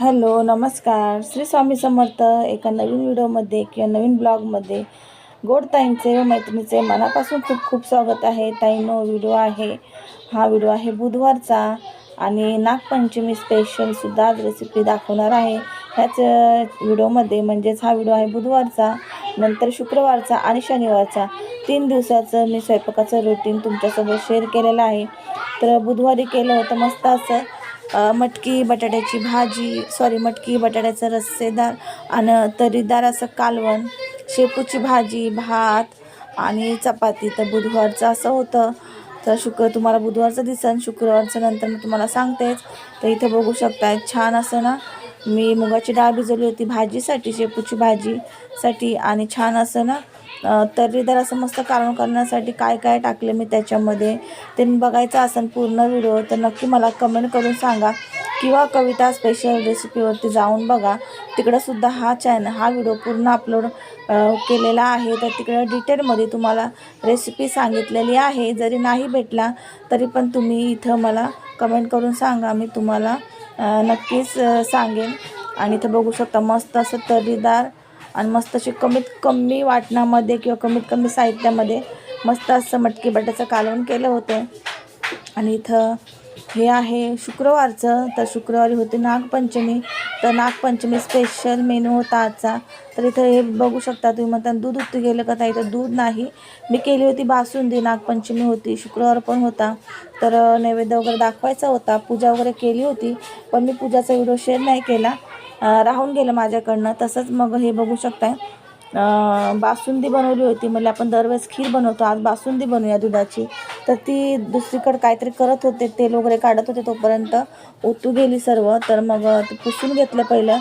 Hello नमस्कार. श्री स्वामी समर्थ एका नवीन व्हिडिओमध्ये किंवा नवीन ब्लॉगमध्ये गोड ताईंचे व मैत्रिणीचे मनापासून खूप खूप स्वागत आहे. ताईनो व्हिडिओ आहे. हा व्हिडिओ आहे बुधवारचा आणि नागपंचमी स्पेशलसुद्धा आज रेसिपी दाखवणार आहे. ह्याच व्हिडिओमध्ये म्हणजेच हा व्हिडिओ आहे बुधवारचा नंतर शुक्रवारचा आणि शनिवारचा. तीन दिवसाचं मी स्वयंपाकाचं रुटीन तुमच्यासोबत शेअर केलेलं आहे. तर बुधवारी केलं होतं मस्त असं. मटकी बटाट्याची भाजी सॉरी मटकी बटाट्याचं रस्सेदार आणि तरीदार असं कालवण शेपूची भाजी भात आणि चपाती. तर बुधवारचं असं होतं. तर शुक्र तुम्हाला बुधवारचं दिसन शुक्रवारचं नंतर मी तुम्हाला सांगतेच. तर इथं बघू शकताय छान असं ना मी मुगाची डाळ भिजवली होती भाजीसाठी शेपूची भाजीसाठी आणि छान असं ना अ, तर्रीदार असं मस्त कारण करण्यासाठी काय काय टाकले मी त्याच्यामध्ये ते बघायचं असेल पूर्ण व्हिडिओ तर नक्की मला कमेंट करून सांगा. किंवा कविता स्पेशल रेसिपीवरती जाऊन बघा. तिकडंसुद्धा हा चॅनल हा व्हिडिओ पूर्ण अपलोड केलेला आहे. तर तिकडं डिटेलमध्ये तुम्हाला रेसिपी सांगितलेली आहे. जरी नाही भेटला तरी पण तुम्ही इथं मला कमेंट करून सांगा. मी तुम्हाला नक्कीच सांगेन. आणि इथं बघू शकता मस्त असं तर्रीदार आणि मस्त अशी कमीत कमी वाटणामध्ये किंवा कमीत कमी साहित्यामध्ये मस्त असं मटकी बटाचं कालवण केलं होतं. आणि इथं हे आहे शुक्रवारचं तर शुक्रवारी होते नागपंचमी. तर नागपंचमी स्पेशल मेनू होता आजचा. तर इथं हे बघू शकता तुम्ही म्हणता दूध उत्ती गेलं का ताई? तर दूध नाही. मी केली होती बासुंदी नागपंचमी होती शुक्रवार पण होता. तर नैवेद्य वगैरे दाखवायचा होता पूजा वगैरे केली होती पण मी पूजाचा व्हिडिओ शेअर नाही केला. राहून गेलं माझ्याकडनं. तसंच मग हे बघू शकताय. बासुंदी बनवली होती. म्हणजे आपण दरवेळेस खीर बनवतो. आज बासुंदी बनवूया दुधाची. तर ती दुसरीकडे काहीतरी करत होते. तेल वगैरे काढत होते तोपर्यंत. ओतू गेली सर्व. तर मग ते पुसून घेतलं पहिलं.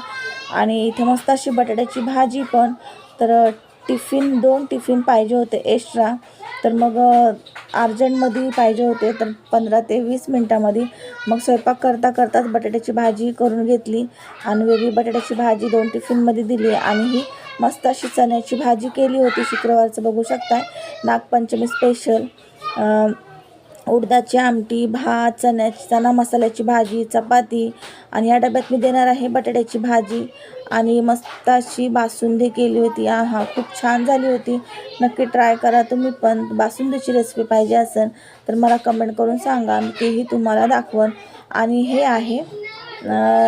आणि इथे मस्त अशी बटाट्याची भाजी पण. तर टिफिन दोन टिफिन पाहिजे होते एक्स्ट्रा. तर मग अर्जंटमध्ये पाहिजे होते. तर पंधरा ते वीस मिनटामध्ये मग स्वयंपाक करता करताच बटाट्याची भाजी करून घेतली आणि वेगळी बटाट्याची भाजी दोन टिफिनमध्ये दिली आणि ही मस्त अशी चण्याची भाजी केली होती. शुक्रवारचं बघू शकताय. नागपंचमी स्पेशल उडदाची आमटी भात चण्याची चणा मसाल्याची भाजी चपाती आणि या डब्यात मी देणार आहे बटाट्याची भाजी आणि मस्त अशी बासुंदी केली होती. आहा हा खूप छान झाली होती. नक्की ट्राय करा तुम्ही पण. बासुंदीची रेसिपी पाहिजे असेल तर मला कमेंट करून सांगा. मी तेही तुम्हाला दाखवन. आणि हे आहे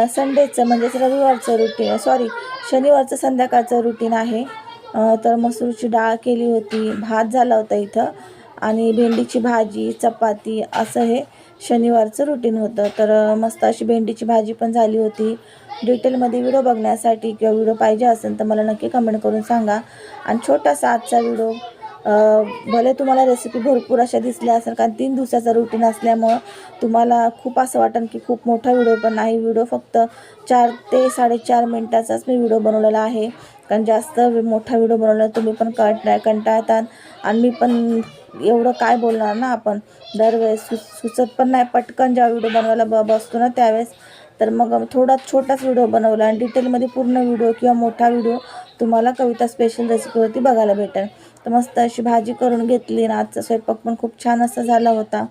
संडेचं म्हणजेच रविवारचं रुटीन सॉरी शनिवारचं संध्याकाळचं रुटीन आहे. तर मसूरची डाळ केली होती. भात झाला होता इथं. आणि भेंडीची भाजी चपाती असं हे शनिवारचं रुटीन होतं. तर मस्त अशी भेंडीची भाजी पण झाली होती. डिटेलमध्ये व्हिडिओ बघण्यासाठी किंवा व्हिडिओ पाहिजे असेल तर मला नक्की कमेंट करून सांगा. आणि छोटासा आजचा व्हिडिओ भले तुम्हाला रेसिपी भरपूर अशा दिसल्या असेल कारण तीन दिवसाचा रुटीन असल्यामुळं तुम्हाला खूप असं वाटेल की खूप मोठा व्हिडिओ पण नाही. व्हिडिओ फक्त चार ते साडेचार मिनटाचाच मी व्हिडिओ बनवलेला आहे. कारण जास्त मोठा व्हिडिओ बनवला तुम्ही पण कंटा कंटाळतात आणि मी पण एवढं काय बोलणार ना आपण. दरवेळेस सु सुचत पण नाही. पटकन ज्या व्हिडिओ बनवायला ब बसतो ना त्यावेळेस तर मग थोडा छोटाच व्हिडिओ बनवला आणि डिटेलमध्ये पूर्ण व्हिडिओ किंवा मोठा व्हिडिओ तुम्हाला कविता स्पेशल रेसिपीवरती बघायला भेटेल. तर मस्त अशी भाजी करून घेतली ना. आजचा स्वयंपाक पण खूप छान असा झाला होता.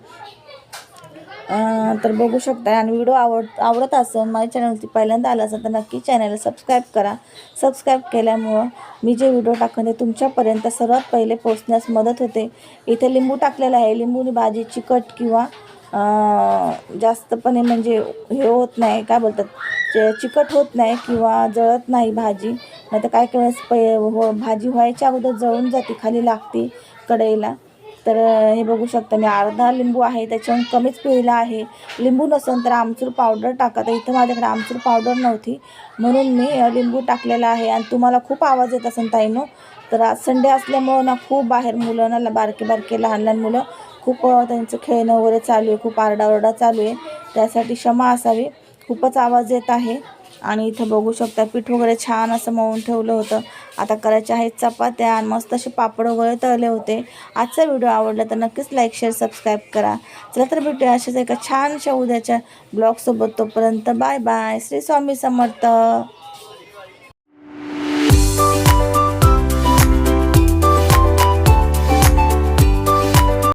तर बघू शकता आणि व्हिडिओ आवड आवडत असेल माझ्या चॅनलवरती पहिल्यांदा आला असेल तर नक्की चॅनलला सबस्क्राईब करा. सबस्क्राईब केल्यामुळं मी जे व्हिडिओ टाकून ते तुमच्यापर्यंत सर्वात पहिले पोचण्यास मदत होते. इथे लिंबू टाकलेला आहे. लिंबूनी भाजी चिकट किंवा जास्तपणे म्हणजे हे होत नाही. काय बोलतात? चिकट होत नाही किंवा जळत नाही भाजी नाही तर काय काय वेळेस पै हो भाजी व्हायच्या अगोदर जळून जाते खाली लागते कढईला. तर हे बघू शकता मी अर्धा लिंबू आहे त्याच्याहून कमीच पिळला आहे. लिंबू नसेल तर आमचूर पावडर टाका. तर इथं माझ्याकडे आमचूर पावडर नव्हती. म्हणून मी लिंबू टाकलेला आहे. आणि तुम्हाला खूप आवाज येत असेल ताईनो. तर आज संडे असल्यामुळं ना खूप बाहेर मुलं ना बारके बारके लहान लहान मुलं खूप त्यांचं खेळणं वगैरे चालू आहे. खूप आरडाओरडा चालू आहे. त्यासाठी क्षमा असावी. खूपच आवाज येत आहे. आणि इथं बघू शकता पीठ वगैरे छान असं मळून ठेवलं होतं. आता करायच्या आहेत चपात्या आणि मस्त असे पापड वगैरे तळले होते. आजचा व्हिडिओ आवडला तर नक्कीच लाईक शेअर सबस्क्राईब करा. चला तर भेटूया अशाच एका छानशा उद्याच्या ब्लॉगसोबत तोपर्यंत बाय बाय श्री स्वामी समर्थ.